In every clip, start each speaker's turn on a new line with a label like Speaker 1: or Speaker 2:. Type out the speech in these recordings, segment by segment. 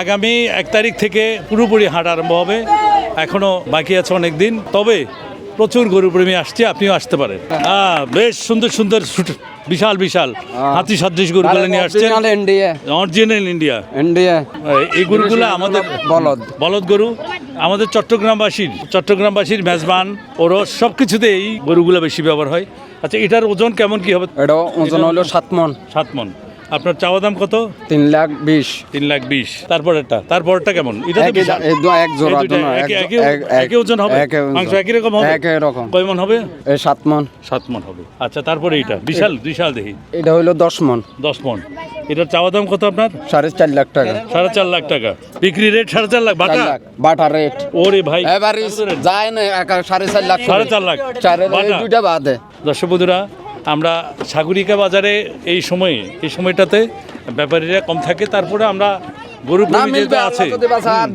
Speaker 1: আগামী এক তারিখ থেকে পুরোপুরি হাট আরম্ভ হবে। এখনও বাকি আছে অনেক দিন। তবে প্রচুর গরু প্রেমী আসছে আপনিও আসতে পারেন। হ্যাঁ বেশ সুন্দর সুন্দর বিশাল বিশাল। হাতি সাদৃশ গরুগুলো নিয়ে আসছেন।
Speaker 2: ইন্ডিয়া
Speaker 1: অরিজিনাল ইন্ডিয়া
Speaker 2: ইন্ডিয়া
Speaker 1: এই গরুগুলো আমাদের
Speaker 2: বলদ।
Speaker 1: বলদ গরু। আমাদের চট্টগ্রামবাসীর চট্টগ্রামবাসীর মেজবান ওরস সব কিছুতে এই গরুগুলো বেশি ব্যবহার হয়। আচ্ছা এটার ওজন কেমন কি হবে?
Speaker 2: এটা ওজন হলো সাত মন।
Speaker 1: সাত মন। আপনার চাওয়া দাম কত?
Speaker 2: তিন লাখ বিশ।
Speaker 1: তিন লাখ বিশ। তারপরেরটা? তারপরেরটা কেমন? এটা
Speaker 2: এক জোড়া
Speaker 1: একই- ওজন হবে? মাংস একই রকম হবে?
Speaker 2: একই রকম।
Speaker 1: কয় মন হবে?
Speaker 2: সাত মন।
Speaker 1: সাত মন হবে। আচ্ছা তারপরে এইটা। বিশাল বিশাল দেখি।
Speaker 2: এটা হইল দশ মন।
Speaker 1: দশ মন। এটার চাওয়া দাম কত আপনার?
Speaker 2: সাড়ে চার লাখ টাকা।
Speaker 1: সাড়ে চার লাখ টাকা। বিক্রি রেট সাড়ে চার লাখ? বাটা?
Speaker 2: বাটা রেট
Speaker 1: ওরে ভাই।
Speaker 2: এবারে যায় না সাড়ে চার লাখ
Speaker 1: সাড়ে চার লাখ।
Speaker 2: দুইটা বাদে।
Speaker 1: দর্শক বন্ধুরা আমরা সাগরিকা বাজারে এই সময়ে এই সময়টাতে ব্যাপারীরা কম থাকে তারপরে আমরা গরু আছে।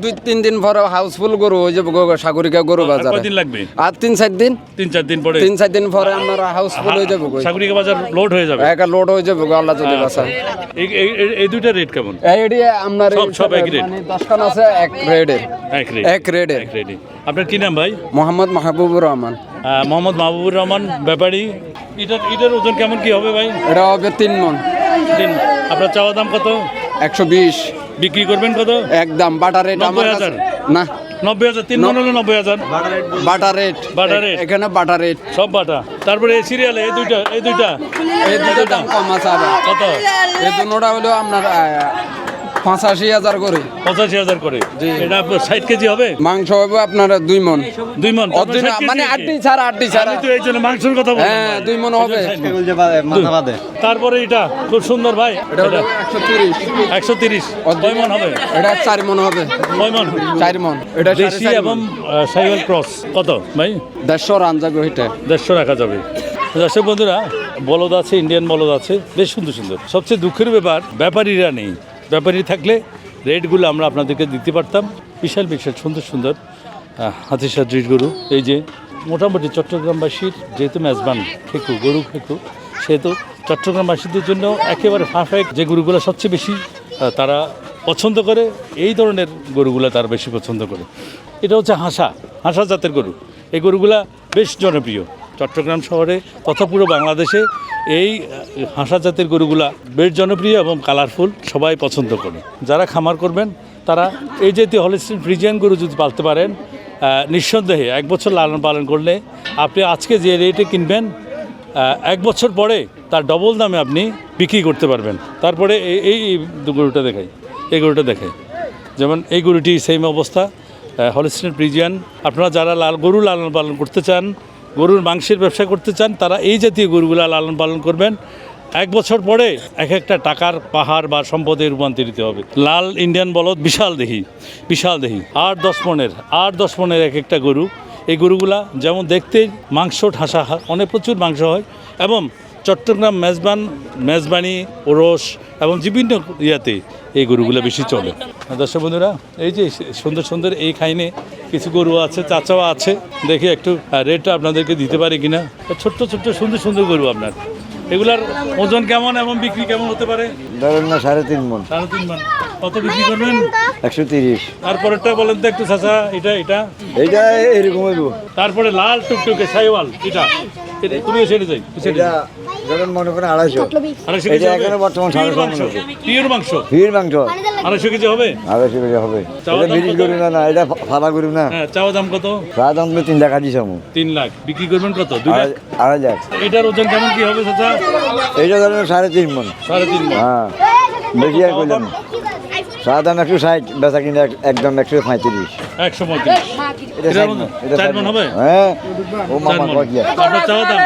Speaker 2: দুই তিন দিন পরে হাউসফুল গরু হয়ে যাবে গো- সাগরিকা গরু বাজারে।
Speaker 1: কয়দিন লাগবে?
Speaker 2: আর তিন চার দিন।
Speaker 1: তিন চার দিন পরে?
Speaker 2: তিন চার দিন পরে আপনারা হাউসফুল হয়ে যাবে।
Speaker 1: সাগরিকা বাজার লোড হয়ে যাবে?
Speaker 2: একা লোড হয়ে যাবে আল্লাহ যদি বাঁচা
Speaker 1: এই- এই- এই- এই দুইটা রেট কেমন?
Speaker 2: এইডি আপনার
Speaker 1: সব- এক রেট।
Speaker 2: মানে দশখান আছে এক রেডের
Speaker 1: এক রেট
Speaker 2: এক
Speaker 1: রেটে আপনার কি নাম ভাই?
Speaker 2: মোহাম্মদ মাহবুবুর রহমান।
Speaker 1: মোহাম্মদ মাহবুবুর রহমান ব্যাপারী। এটার এটার ওজন কেমন কি হবে ভাই?
Speaker 2: এটা হবে তিন মন।
Speaker 1: তিন। আপনার চাওয়া দাম কত?
Speaker 2: একশো বিশ।
Speaker 1: বিক্রি করবেন কত?
Speaker 2: একদম বাটা রেট আমার
Speaker 1: নব্বই
Speaker 2: কাছে
Speaker 1: হাজার?
Speaker 2: না।
Speaker 1: নব্বই হাজার তিন মন হলো নব্বই হাজার।
Speaker 2: বাটা রেট।
Speaker 1: বাটা রেট?
Speaker 2: এখানে বাটা রেট।
Speaker 1: সব বাটা। তারপরে এই সিরিয়ালে এই দুইটা এই দুইটা?
Speaker 2: এই দুটো দাম কম আছে
Speaker 1: কত?
Speaker 2: এই দুটোটা হলো আপনার পঁচাশি হাজার করে।
Speaker 1: পঁচাশি হাজার করে। এটা আপনার ষাট কেজি হবে?
Speaker 2: মাংস হবে আপনার দুই মন।
Speaker 1: দুই মন। তো আপনার
Speaker 2: অর্ধেক
Speaker 1: 60 কেজি?
Speaker 2: মানে আটটি ছাড়া আটটি ছাড়া।
Speaker 1: আমি তো এই জন্য মাংসের কথা বললাম
Speaker 2: হ্যাঁ দুই মন হবে।
Speaker 1: তারপরে এটা খুব সুন্দর ভাই।
Speaker 2: এটা হলো একশো তিরিশ।
Speaker 1: একশো তিরিশ। কয় মন হবে।
Speaker 2: এটা চার মন হবে।
Speaker 1: কয় মন।
Speaker 2: চার মন। এটা
Speaker 1: দেশি এবং। Cycle cross. কত ভাই?
Speaker 2: দেড়শো রান যাবে ওইটা।
Speaker 1: দেড়শো রাখা যাবে। দর্শক বন্ধুরা বলদ আছে ইন্ডিয়ান বলদ আছে। বেশ সুন্দর সুন্দর। সবচেয়ে দুঃখের ব্যাপার ব্যাপারীরা নেই। ব্যাপারী থাকলে রেটগুলো আমরা আপনাদেরকে দিতে পারতাম। বিশাল বিশাল, সুন্দর সুন্দর হাতি সাদৃশ গরু। এই যে মোটামুটি চট্টগ্রামবাসীর যেহেতু মেজবান, খেকু, গরু খেকু, সেহেতু চট্টগ্রামবাসীদের জন্য একেবারে পারফেক্ট যে গরুগুলো সবচেয়ে বেশি তারা পছন্দ করে, এই ধরনের গরুগুলো তারা বেশি পছন্দ করে। এটা হচ্ছে হাসা, হাঁসা জাতের গরু। এই গরুগুলা বেশ জনপ্রিয়। চট্টগ্রাম শহরে তথা পুরো বাংলাদেশে এই হাঁসা জাতের গরুগুলা বেশ জনপ্রিয় এবং কালারফুল, সবাই পছন্দ করে। যারা খামার করবেন, তারা এই জাতীয় হলিস্টিন ফ্রিজিয়ান গরু যদি পালতে পারেন নিঃসন্দেহে এক বছর লালন পালন করলে আপনি আজকে যে রেটে কিনবেন এক বছর পরে তার ডবল দামে আপনি বিক্রি করতে পারবেন। তারপরে এই গরুটা দেখাই, এই গরুটা দেখাই। যেমন এই গরুটি সেম অবস্থা হলিস্টিন প্রিজিয়ান আপনারা যারা লাল, গরু লালন পালন করতে চান গরুর মাংসের ব্যবসা করতে চান, তারা এই জাতীয় গরুগুলা লালন পালন করবেন। এক বছর পরে এক একটা টাকার পাহাড় বা সম্পদে রূপান্তরিত হবে। লাল ইন্ডিয়ান বলদ বিশাল দেহি বিশাল দেহি। আট দশ মনের, আট দশ মনের এক একটা গরু। এই গরুগুলা যেমন দেখতে মাংস ঠাসা অনেক প্রচুর মাংস হয়, এবং চট্টগ্রাম মেজবান মেজবানি ওরস এবং বিভিন্ন ইয়াতে এই গরুগুলো বেশি চলে। দর্শক বন্ধুরা এই যে সুন্দর সুন্দর এই খাইনে কিছু গরু আছে চাচাও আছে দেখি একটু রেটটা আপনাদেরকে দিতে পারি কিনা। ছোট্ট ছোট্ট সুন্দর সুন্দর গরু আপনার। এগুলার ওজন কেমন এবং বিক্রি কেমন হতে পারে?
Speaker 3: ধরেন না সাড়ে তিন মন
Speaker 1: সাড়ে তিন মান কত বিক্রি করবেন?
Speaker 3: একশো তিরিশ।
Speaker 1: তারপরেরটা বলেন তো একটু চাচা এটা এটা?
Speaker 3: এইটা এরকম
Speaker 1: তারপরে লাল টুকটুকে সাইওয়াল এটা? এটা তুমি সেটা যাই সেটা
Speaker 3: এটা ধরেন মনে করেন আড়াইশো।
Speaker 1: আড়াইশো
Speaker 3: এটা
Speaker 1: কেজি হবে।
Speaker 3: এখনও বর্তমান সাড়ে
Speaker 1: পিওর মাংস। পিওর মাংস।
Speaker 3: ভিড় মাংস
Speaker 1: আড়াইশো কেজি হবে?
Speaker 3: আড়াইশো হবে।
Speaker 1: চাওয়া
Speaker 3: এটা
Speaker 1: দাম
Speaker 3: বিরিশ
Speaker 1: কত?
Speaker 3: গরু না না এটা ফালা গরু না।
Speaker 1: হ্যাঁ চাওয়া দাম কত?
Speaker 3: চা দাম তো তিন টাকা দিস আমি
Speaker 1: তিন লাখ। বিক্রি করবেন কত? দুই লাখ?
Speaker 3: আড়াই- আড়াই লাখ।
Speaker 1: এটার ওজন কেমন কি হবে চাচা?
Speaker 3: এইটা ধরেন সাড়ে তিন মন।
Speaker 1: সাড়ে তিন লাখ
Speaker 3: হ্যাঁ। বেশি আর করলাম চা দাম একশো ষাট বেচা কিনে এক- একদম একশো পঁয়ত্রিশ।
Speaker 1: একশো পঁয়ত্রিশ।
Speaker 3: এটা
Speaker 1: এটার
Speaker 3: ষাট
Speaker 1: মধ্যে
Speaker 3: মণ, এটা
Speaker 1: চার
Speaker 3: ষাট
Speaker 1: মণ
Speaker 3: মণ। হ্যাঁ। ও
Speaker 1: চার মণ।
Speaker 3: কয় কি আর?
Speaker 1: আপনার চাওয়া দাম?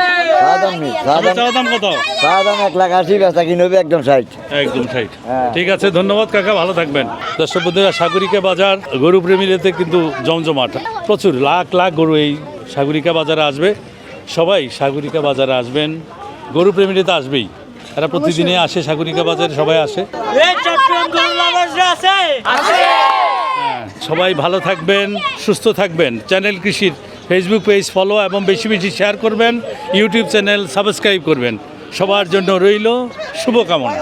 Speaker 1: ঠিক আছে ধন্যবাদ কাকা ভালো থাকবেন। দর্শক বন্ধুরা সাগরিকা বাজার গরু প্রেমীরাতে কিন্তু জমজমাট। প্রচুর লাখ লাখ গরু এই সাগরিকা বাজারে আসবে। সবাই সাগরিকা বাজারে আসবেন। গরু প্রেমীরা তো আসবেই। তারা প্রতিদিনে আসে সাগরিকা বাজারে সবাই আসে? হ্যাঁ, সবাই ভালো থাকবেন সুস্থ থাকবেন। চ্যানেল কৃষির ফেসবুক পেজ ফলো এবং বেশি বেশি শেয়ার করবেন ইউটিউব চ্যানেল সাবস্ক্রাইব করবেন। সবার জন্য রইল শুভকামনা।